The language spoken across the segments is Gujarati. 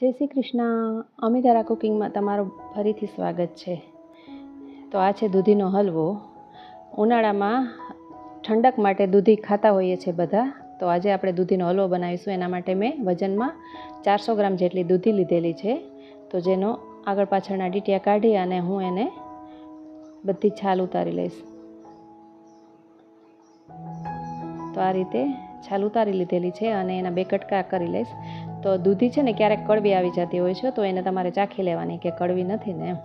જય શ્રી કૃષ્ણ. અમિતારા કુકિંગમાં તમારું ફરીથી સ્વાગત છે. તો આ છે દૂધીનો હલવો. ઉનાળામાં ઠંડક માટે દૂધી ખાતા હોઈએ છીએ બધા. તો આજે આપણે દૂધીનો હલવો બનાવીશું. એના માટે મેં વજનમાં ચારસો ગ્રામ જેટલી દૂધી લીધેલી છે. તો જેનો આગળ પાછળના ડીટિયા કાઢી અને હું એને બધી છાલ ઉતારી લઈશ. તો આ રીતે છાલ ઉતારી લીધેલી છે અને એના બે કટકા કરી લઈશ. તો દૂધી છે ને ક્યારેક કડવી આવી જતી હોય છે, તો એને તમારે ચાખી લેવાની કે કડવી નથી ને એમ.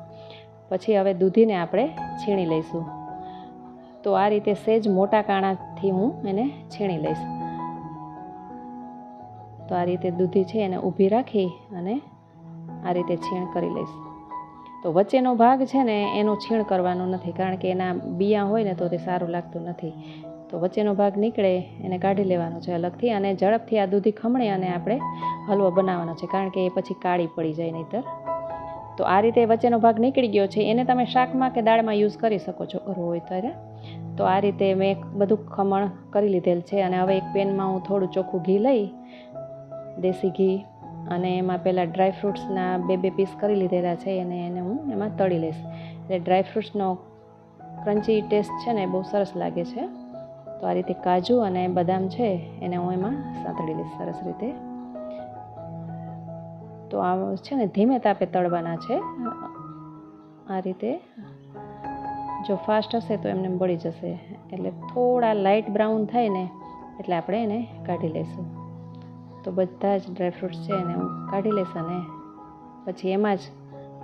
પછી હવે દૂધીને આપણે છીણી લઈશું. તો આ રીતે સેજ મોટા કાણાથી હું એને છીણી લઈશ. તો આ રીતે દૂધી છે એને ઊભી રાખી અને આ રીતે છીણ કરી લઈશ. તો વચ્ચેનો ભાગ છે ને એનું છીણ કરવાનું નથી, કારણ કે એના બિયા હોય ને તો તે સારું લાગતું નથી. તો વચ્ચેનો ભાગ નીકળે, એને કાઢી લેવાનો છે અલગથી અને ઝડપથી આ દૂધી ખમણે અને આપણે હલવો બનાવવાનો છે, કારણ કે એ પછી કાળી પડી જાય નહીતર. તો આ રીતે વચ્ચેનો ભાગ નીકળી ગયો છે, એને તમે શાકમાં કે દાળમાં યુઝ કરી શકો છો, કરવું હોય ત્યારે. તો આ રીતે મેં બધું ખમણ કરી લીધેલ છે અને હવે એક પેનમાં હું થોડું ચોખ્ખું ઘી લઈ, દેશી ઘી અને એમાં પહેલાં ડ્રાય ફ્રૂટ્સના બે બે પીસ કરી લીધેલા છે અને એને હું એમાં તળી લઈશ. એટલે ડ્રાય ફ્રૂટ્સનો ક્રન્ચી ટેસ્ટ છે ને બહુ સરસ લાગે છે. તો આ રીતે કાજુ અને બદામ છે, એને હું એમાં સાંતળી લઈશ સરસ રીતે. તો આ છે ને ધીમે તાપે તળવાના છે. આ રીતે જો ફાસ્ટ હશે તો એમને બળી જશે. એટલે થોડા લાઇટ બ્રાઉન થાય ને, એટલે આપણે એને કાઢી લઈશું. તો બધા જ ડ્રાયફ્રૂટ્સ છે એને હું કાઢી લઈશ અને પછી એમાં જ,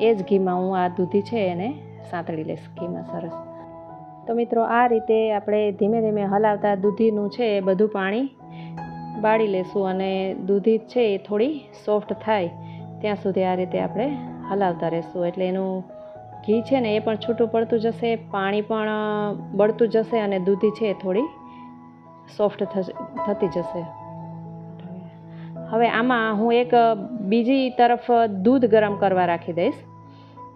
એ જ ઘીમાં હું આ દૂધી છે એને સાંતળી લઈશ ઘીમાં સરસ. તો મિત્રો, આ રીતે આપણે ધીમે ધીમે હલાવતા દૂધીનું છે એ બધું પાણી બાળી લેશું અને દૂધી છે એ થોડી સોફ્ટ થાય ત્યાં સુધી આ રીતે આપણે હલાવતા રહેશું. એટલે એનું ઘી છે ને એ પણ છૂટું પડતું જશે, પાણી પણ બળતું જશે અને દૂધી છે એ થોડી સોફ્ટ થતી જશે. હવે આમાં હું એક બીજી તરફ દૂધ ગરમ કરવા રાખી દઈશ.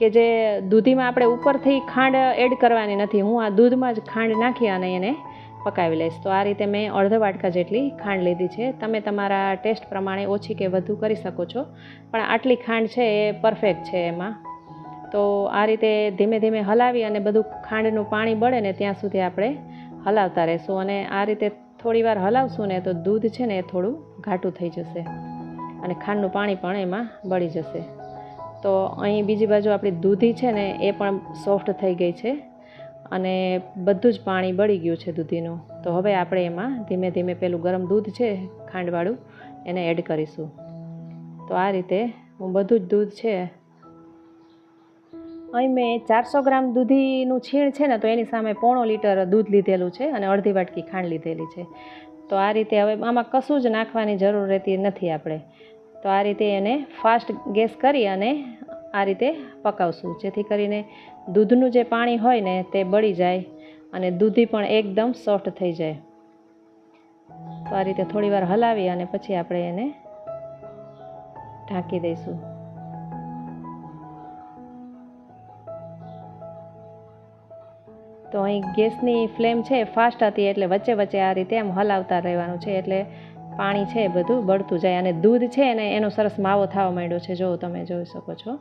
કે જે દૂધીમાં આપણે ઉપરથી ખાંડ એડ કરવાની નથી. હું આ દૂધમાં જ ખાંડ નાખી અને એને પકાવી લઈશ. તો આ રીતે મેં અડધો વાટકા જેટલી ખાંડ લીધી છે. તમે તમારા ટેસ્ટ પ્રમાણે ઓછી કે વધુ કરી શકો છો. પણ આટલી ખાંડ છે એ પરફેક્ટ છે એમાં. તો આ રીતે ધીમે ધીમે હલાવી અને બધું ખાંડનું પાણી બળે ને ત્યાં સુધી આપણે હલાવતા રહેશું. અને આ રીતે થોડી વાર હલાવશું ને તો દૂધ છે ને એ થોડું ઘાટું થઈ જશે. અને ખાંડનું પાણી પણ એમાં બળી જશે. તો અહીં બીજી બાજુ આપણી દૂધી છે ને, એ પણ સોફ્ટ થઈ ગઈ છે અને બધું જ પાણી બળી ગયું છે દૂધીનું. તો હવે આપણે એમાં ધીમે ધીમે પેલું ગરમ દૂધ છે, ખાંડવાળું, એને એડ કરીશું. તો આ રીતે હું બધું જ દૂધ છે, અહીં મેં ચારસો ગ્રામ દૂધીનું છીણ છે ને, તો એની સામે પોણો લીટર દૂધ લીધેલું છે અને અડધી વાટકી ખાંડ લીધેલી છે. તો આ રીતે હવે આમાં કશું જ નાખવાની જરૂર રહેતી નથી આપણે. તો આ રીતે એને ફાસ્ટ ગેસ કરી અને આ રીતે પકાવશું. જેથી કરીને દૂધનું જે પાણી હોય ને તે બળી જાય અને દૂધી પણ એકદમ સોફ્ટ થઈ જાય. તો આ રીતે થોડીવાર હલાવી અને પછી આપણે એને ઢાંકી દઈશું. તો અહીં ગેસની ફ્લેમ છે ફાસ્ટ હતી એટલે વચ્ચે વચ્ચે આ રીતે આમ હલાવતા રહેવાનું છે. એટલે પાણી છે બધું બળતું જાય અને દૂધ છે ને એનો સરસ માવો થવા માંડ્યો છે. જો તમે જોઈ શકો છો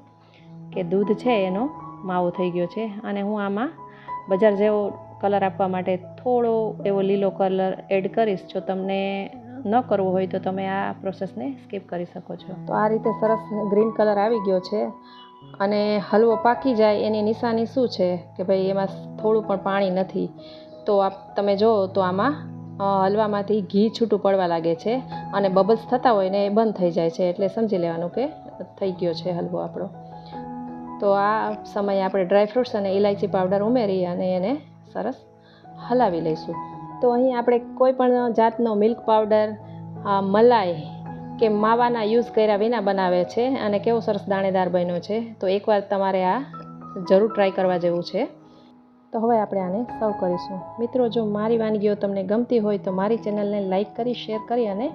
કે દૂધ છે એનો માવો થઈ ગયો છે. અને હું આમાં બજાર જેવો કલર આપવા માટે થોડો એવો લીલો કલર એડ કરીશ. જો તમને ન કરવો હોય તો તમે આ પ્રોસેસને સ્કીપ કરી શકો છો. તો આ રીતે સરસ ગ્રીન કલર આવી ગયો છે અને હલવો પાકી જાય એની નિશાની શું છે? કે ભાઈ એમાં થોડું પણ પાણી નથી. તો આપ તમે જુઓ તો આમાં હલવામાંથી ઘી છૂટું પડવા લાગે છે અને બબલ્સ થતા હોય ને એ બંધ થઈ જાય છે એટલે સમજી લેવાનું કે થઈ ગયો છે હલવો આપણો. તો આ સમયે આપણે ડ્રાયફ્રૂટ્સ અને ઇલાયચી પાવડર ઉમેરી અને એને સરસ હલાવી લઈશું. તો અહીં આપણે કોઈ પણ જાતનો મિલ્ક પાવડર મલાઈ કે માવાના યુઝ કર્યા વિના બનાવે છે અને કેવો સરસ દાણેદાર બન્યો છે તો એકવાર તમારે આ જરૂર ટ્રાય કરવા જેવું છે. તો હવે આપણે આને સર્વ કરીશું. મિત્રો, જો મારી વાનગીઓ તમને ગમતી હોય તો મારી ચેનલને લાઇક કરી શેર કરી અને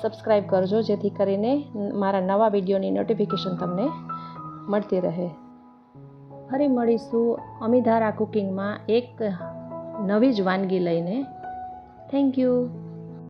સબસ્ક્રાઈબ કરજો, જેથી કરીને મારા નવા વિડીયોની નોટિફિકેશન તમને મળતી રહે. ફરી મળીશું અમિધારા કુકિંગમાં એક નવી જ વાનગી લઈને. Thank you